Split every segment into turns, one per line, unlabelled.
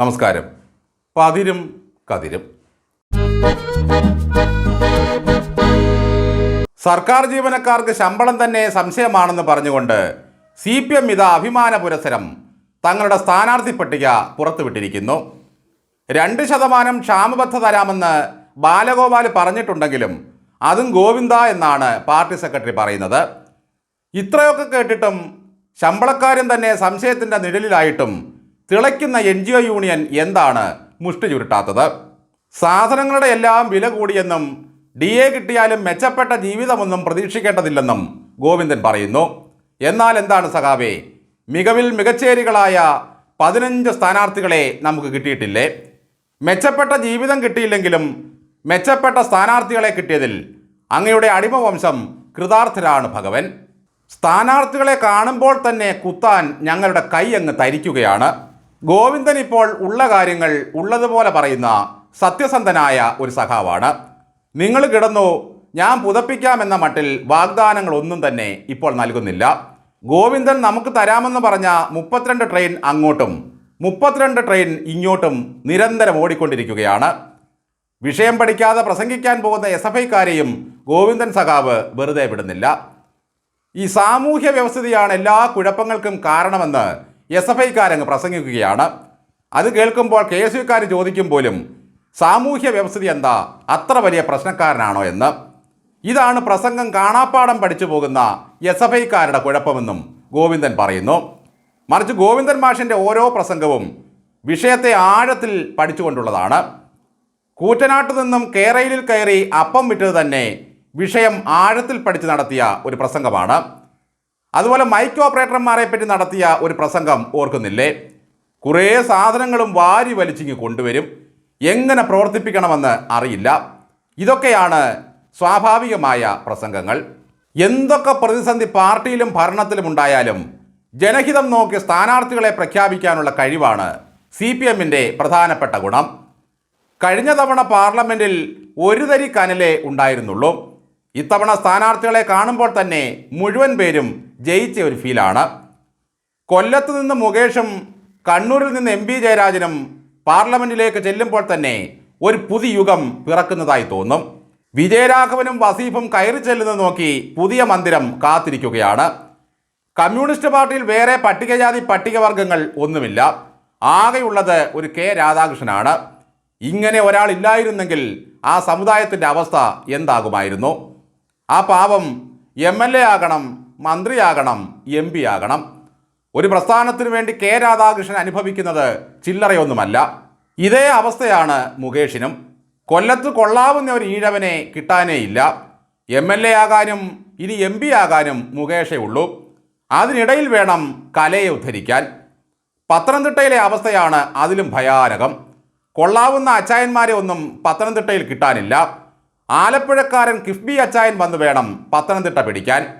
നമസ്കാരം. പതിരും കതിരും. സർക്കാർ ജീവനക്കാർക്ക് ശമ്പളം തന്നെ സംശയമാണെന്ന് പറഞ്ഞുകൊണ്ട് സി പി എം ഇതാ അഭിമാന പുരസരം തങ്ങളുടെ സ്ഥാനാർത്ഥി പട്ടിക പുറത്തുവിട്ടിരിക്കുന്നു. രണ്ട് ശതമാനം ക്ഷാമബദ്ധ തരാമെന്ന് ബാലഗോപാൽ പറഞ്ഞിട്ടുണ്ടെങ്കിലും അതും ഗോവിന്ദ എന്നാണ് പാർട്ടി സെക്രട്ടറി പറയുന്നത്. ഇത്രയൊക്കെ കേട്ടിട്ടും ശമ്പളക്കാരും തന്നെ സംശയത്തിന്റെ നിഴലിലായിട്ടും തിളയ്ക്കുന്ന എൻ ജി ഒ യൂണിയൻ എന്താണ് മുഷ്ടി ചുരുട്ടാത്തത്? സാധനങ്ങളുടെ എല്ലാം വില കൂടിയെന്നും ഡി എ കിട്ടിയാലും മെച്ചപ്പെട്ട ജീവിതമൊന്നും പ്രതീക്ഷിക്കേണ്ടതില്ലെന്നും ഗോവിന്ദൻ പറയുന്നു. എന്നാൽ എന്താണ് സഖാവേ മികവിൽ മികച്ചേരികളായ പതിനഞ്ച് സ്ഥാനാർത്ഥികളെ നമുക്ക് കിട്ടിയിട്ടില്ലേ? മെച്ചപ്പെട്ട ജീവിതം കിട്ടിയില്ലെങ്കിലും മെച്ചപ്പെട്ട സ്ഥാനാർത്ഥികളെ കിട്ടിയതിൽ അങ്ങയുടെ അടിമവംശം കൃതാർത്ഥരാണ് ഭഗവൻ. സ്ഥാനാർത്ഥികളെ കാണുമ്പോൾ തന്നെ കുത്താൻ ഞങ്ങളുടെ കൈ അങ്ങ് തരിക്കുകയാണ്. ഗോവിന്ദൻ ഇപ്പോൾ ഉള്ള കാര്യങ്ങൾ ഉള്ളതുപോലെ പറയുന്ന സത്യസന്ധനായ ഒരു സഖാവാണ്. നിങ്ങൾ കിടന്നു ഞാൻ പുതപ്പിക്കാമെന്ന മട്ടിൽ വാഗ്ദാനങ്ങളൊന്നും തന്നെ ഇപ്പോൾ നൽകുന്നില്ല. ഗോവിന്ദൻ നമുക്ക് തരാമെന്ന് പറഞ്ഞ മുപ്പത്തിരണ്ട് ട്രെയിൻ അങ്ങോട്ടും മുപ്പത്തിരണ്ട് ട്രെയിൻ ഇങ്ങോട്ടും നിരന്തരം ഓടിക്കൊണ്ടിരിക്കുകയാണ്. വിഷയം പഠിക്കാതെ പ്രസംഗിക്കാൻ പോകുന്ന എസ് എഫ് ഐക്കാരെയും ഗോവിന്ദൻ സഖാവ് വെറുതെ വിടുന്നില്ല. ഈ സാമൂഹ്യ വ്യവസ്ഥിതിയാണ് എല്ലാ കുഴപ്പങ്ങൾക്കും കാരണമെന്ന് എസ് എഫ് ഐക്കാരങ്ങ് പ്രസംഗിക്കുകയാണ്. അത് കേൾക്കുമ്പോൾ കെ എസ് യുക്കാർ ചോദിക്കും പോലും സാമൂഹ്യ വ്യവസ്ഥിതി എന്താ? അത്ര വലിയ പ്രശ്നക്കാരനാണോ? എന്ന്. ഇതാണ് പ്രസംഗം കാണാപ്പാടം പഠിച്ചു പോകുന്ന എസ് എഫ് ഐക്കാരുടെ കുഴപ്പമെന്നും ഗോവിന്ദൻ പറയുന്നു. മറിച്ച് ഗോവിന്ദൻ മാഷിന്റെ ഓരോ പ്രസംഗവും വിഷയത്തെ ആഴത്തിൽ പഠിച്ചുകൊണ്ടുള്ളതാണ്. കൂറ്റനാട്ടു നിന്നും കേരയിലിൽ കയറി അപ്പം വിറ്റത് തന്നെ വിഷയം ആഴത്തിൽ പഠിച്ച് നടത്തിയ ഒരു പ്രസംഗമാണ്. അതുപോലെ മൈക്ക് ഓപ്പറേറ്റർമാരെ പറ്റി നടത്തിയ ഒരു പ്രസംഗം ഓർക്കുന്നില്ലേ? കുറേ സാധനങ്ങളും വാരി വലിച്ചിങ്ങ് കൊണ്ടുവരും. എങ്ങനെ പ്രവർത്തിപ്പിക്കണമെന്ന് അറിയില്ല. ഇതൊക്കെയാണ് സ്വാഭാവികമായ പ്രസംഗങ്ങൾ. എന്തൊക്കെ പ്രതിസന്ധി പാർട്ടിയിലും ഭരണത്തിലും ഉണ്ടായാലും ജനഹിതം നോക്കി സ്ഥാനാർത്ഥികളെ പ്രഖ്യാപിക്കാനുള്ള കഴിവാണ് സി പി എമ്മിന്റെ പ്രധാനപ്പെട്ട ഗുണം. കഴിഞ്ഞ തവണ പാർലമെന്റിൽ ഒരു തരി കനലേ ഉണ്ടായിരുന്നുള്ളൂ. ഇത്തവണ സ്ഥാനാർത്ഥികളെ കാണുമ്പോൾ തന്നെ മുഴുവൻ പേരും ജയിച്ച ഒരു ഫീലാണ്. കൊല്ലത്ത് നിന്ന് മുകേഷും കണ്ണൂരിൽ നിന്ന് എം പി ജയരാജനും പാർലമെന്റിലേക്ക് ചെല്ലുമ്പോൾ തന്നെ ഒരു പുതിയ യുഗം പിറക്കുന്നതായി തോന്നും. വിജയരാഘവനും വസീഫും കയറി ചെല്ലുന്നത് നോക്കി പുതിയ മന്ദിരം കാത്തിരിക്കുകയാണ്. കമ്മ്യൂണിസ്റ്റ് പാർട്ടിയിൽ വേറെ പട്ടികജാതി പട്ടികവർഗങ്ങൾ ഒന്നുമില്ല. ആകെയുള്ളത് ഒരു കെ രാധാകൃഷ്ണനാണ്. ഇങ്ങനെ ഒരാൾ ഇല്ലായിരുന്നെങ്കിൽ ആ സമുദായത്തിന്റെ അവസ്ഥ എന്താകുമായിരുന്നു? ആ പാവം എം എൽ എ ആകണം മന്ത്രിയാകണം എം പി ആകണം. ഒരു പ്രസ്ഥാനത്തിന് വേണ്ടി കെ രാധാകൃഷ്ണൻ അനുഭവിക്കുന്നത് ചില്ലറയൊന്നുമല്ല. ഇതേ അവസ്ഥയാണ് മുകേഷിനും. കൊല്ലത്ത് കൊള്ളാവുന്ന ഒരു ഈഴവനെ കിട്ടാനേയില്ല. എം എൽ എ ആകാനും ഇനി എം പി ആകാനും മുകേഷേ ഉള്ളൂ. അതിനിടയിൽ വേണം കലയെ ഉദ്ധരിക്കാൻ. പത്തനംതിട്ടയിലെ അവസ്ഥയാണ് അതിലും ഭയാനകം. കൊള്ളാവുന്ന അച്ചായന്മാരെ ഒന്നും പത്തനംതിട്ടയിൽ കിട്ടാനില്ല. ആലപ്പുഴക്കാരൻ കിഫ്ബി അച്ചായൻ വന്നു വേണം പത്തനംതിട്ട പിടിക്കാൻ.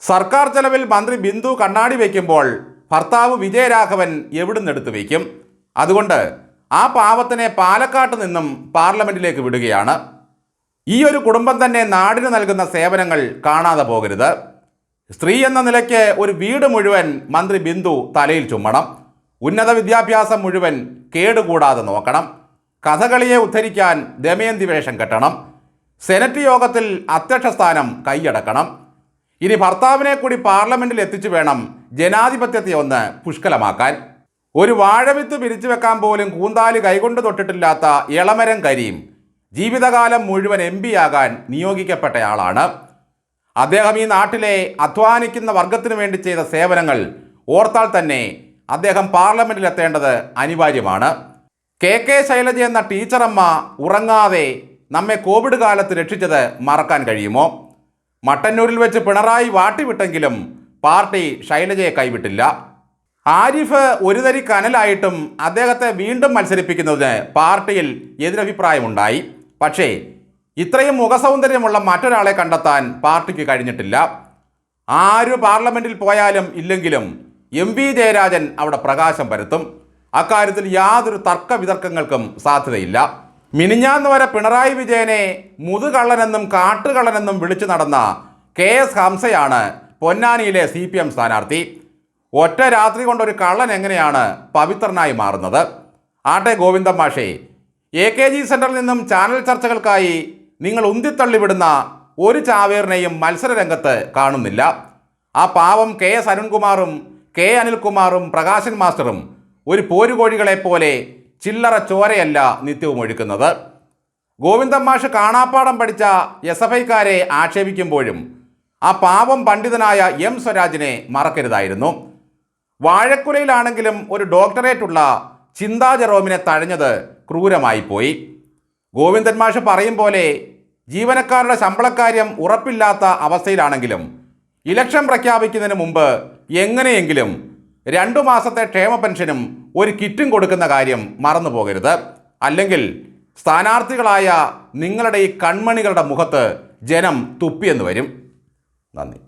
സർക്കാർ ചെലവിൽ മന്ത്രി ബിന്ദു കണ്ണാടി വയ്ക്കുമ്പോൾ ഭർത്താവ് വിജയരാഘവൻ എവിടുന്നെടുത്ത് വയ്ക്കും? അതുകൊണ്ട് ആ പാവത്തിനെ പാലക്കാട്ട് നിന്നും പാർലമെന്റിലേക്ക് വിടുകയാണ്. ഈ ഒരു കുടുംബം തന്നെ നാടിന് നൽകുന്ന സേവനങ്ങൾ കാണാതെ പോകരുത്. സ്ത്രീ എന്ന നിലയ്ക്ക് ഒരു വീട് മുഴുവൻ മന്ത്രി ബിന്ദു തലയിൽ ചുമ്മണം. ഉന്നത വിദ്യാഭ്യാസം മുഴുവൻ കേടുകൂടാതെ നോക്കണം. കഥകളിയെ ഉദ്ധരിക്കാൻ ദമയന്തി വേഷം കെട്ടണം. സെനറ്റ് യോഗത്തിൽ അധ്യക്ഷ സ്ഥാനം കൈയടക്കണം. ഇനി ഭർത്താവിനെ കൂടി പാർലമെന്റിൽ എത്തിച്ചു വേണം ജനാധിപത്യത്തെ ഒന്ന് പുഷ്കലമാക്കാൻ. ഒരു വാഴവിത്ത് പിരിച്ചു വെക്കാൻ പോലും കൂന്താലി കൈകൊണ്ട് തൊട്ടിട്ടില്ലാത്ത ഇളമരം കരീം ജീവിതകാലം മുഴുവൻ എം ആകാൻ നിയോഗിക്കപ്പെട്ടയാളാണ്. അദ്ദേഹം ഈ നാട്ടിലെ അധ്വാനിക്കുന്ന വർഗത്തിനു വേണ്ടി ചെയ്ത സേവനങ്ങൾ ഓർത്താൽ തന്നെ അദ്ദേഹം പാർലമെന്റിൽ എത്തേണ്ടത് അനിവാര്യമാണ്. കെ കെ ശൈലജ എന്ന ടീച്ചറമ്മ ഉറങ്ങാതെ നമ്മെ കോവിഡ് കാലത്ത് രക്ഷിച്ചത് മറക്കാൻ കഴിയുമോ? മട്ടന്നൂരിൽ വെച്ച് പിണറായി വാട്ടിവിട്ടെങ്കിലും പാർട്ടി ശൈലജയെ കൈവിട്ടില്ല. ആരിഫ് ഒരു തരി കനലായിട്ടും അദ്ദേഹത്തെ വീണ്ടും മത്സരിപ്പിക്കുന്നതിന് പാർട്ടിയിൽ എതിരഭിപ്രായമുണ്ടായി. പക്ഷേ ഇത്രയും മുഖസൗന്ദര്യമുള്ള മറ്റൊരാളെ കണ്ടെത്താൻ പാർട്ടിക്ക് കഴിഞ്ഞിട്ടില്ല. ആര് പാർലമെന്റിൽ പോയാലും ഇല്ലെങ്കിലും എം വി ജയരാജൻ അവിടെ പ്രകാശം പരത്തും. അക്കാര്യത്തിൽ യാതൊരു തർക്ക വിതർക്കങ്ങൾക്കും സാധ്യതയില്ല. മിനിഞ്ഞാന്ന് വരെ പിണറായി വിജയനെ മുതുകള്ളനെന്നും കാട്ടുകള്ളനെന്നും വിളിച്ചു നടന്ന കെ എസ് ഹംസയാണ് പൊന്നാനിയിലെ സി പി എം സ്ഥാനാർത്ഥി. ഒറ്റ രാത്രി കൊണ്ടൊരു കള്ളൻ എങ്ങനെയാണ് പവിത്രനായി മാറുന്നത്? ആട്ടെ ഗോവിന്ദം മാഷേ എ കെ ജി സെന്ററിൽ നിന്നും ചാനൽ ചർച്ചകൾക്കായി നിങ്ങൾ ഉന്തിത്തള്ളിവിടുന്ന ഒരു ചാവേറിനെയും മത്സരരംഗത്ത് കാണുന്നില്ല. ആ പാവം കെ എസ് അരുൺകുമാറും കെ അനിൽകുമാറും പ്രകാശൻ മാസ്റ്ററും ഒരു പോരുകോഴികളെ പോലെ ചില്ലറ ചോരയല്ല നിത്യവും ഒഴുക്കുന്നത്. ഗോവിന്ദൻ മാഷ് കാണാപ്പാടം പഠിച്ച എസ് എഫ് ഐക്കാരെ ആക്ഷേപിക്കുമ്പോഴും ആ പാവം പണ്ഡിതനായ എം സ്വരാജിനെ മറക്കരുതായിരുന്നു. വാഴക്കുലയിലാണെങ്കിലും ഒരു ഡോക്ടറേറ്റുള്ള ചിന്താ ജെറോമിനെ തഴഞ്ഞത് ക്രൂരമായി പോയി. ഗോവിന്ദൻ മാഷ് പറയും പോലെ ജീവനക്കാരുടെ ശമ്പളക്കാര്യം ഉറപ്പില്ലാത്ത അവസ്ഥയിലാണെങ്കിലും ഇലക്ഷൻ പ്രഖ്യാപിക്കുന്നതിന് മുമ്പ് എങ്ങനെയെങ്കിലും രണ്ടു മാസത്തെ ക്ഷേമ പെൻഷനും ഒരു കിറ്റും കൊടുക്കുന്ന കാര്യം മറന്നു പോകരുത്. അല്ലെങ്കിൽ സ്ഥാനാർത്ഥികളായ നിങ്ങളുടെ ഈ കൺമണികളുടെ മുഖത്ത് ജനം തുപ്പിയെന്ന് വരും. നന്ദി.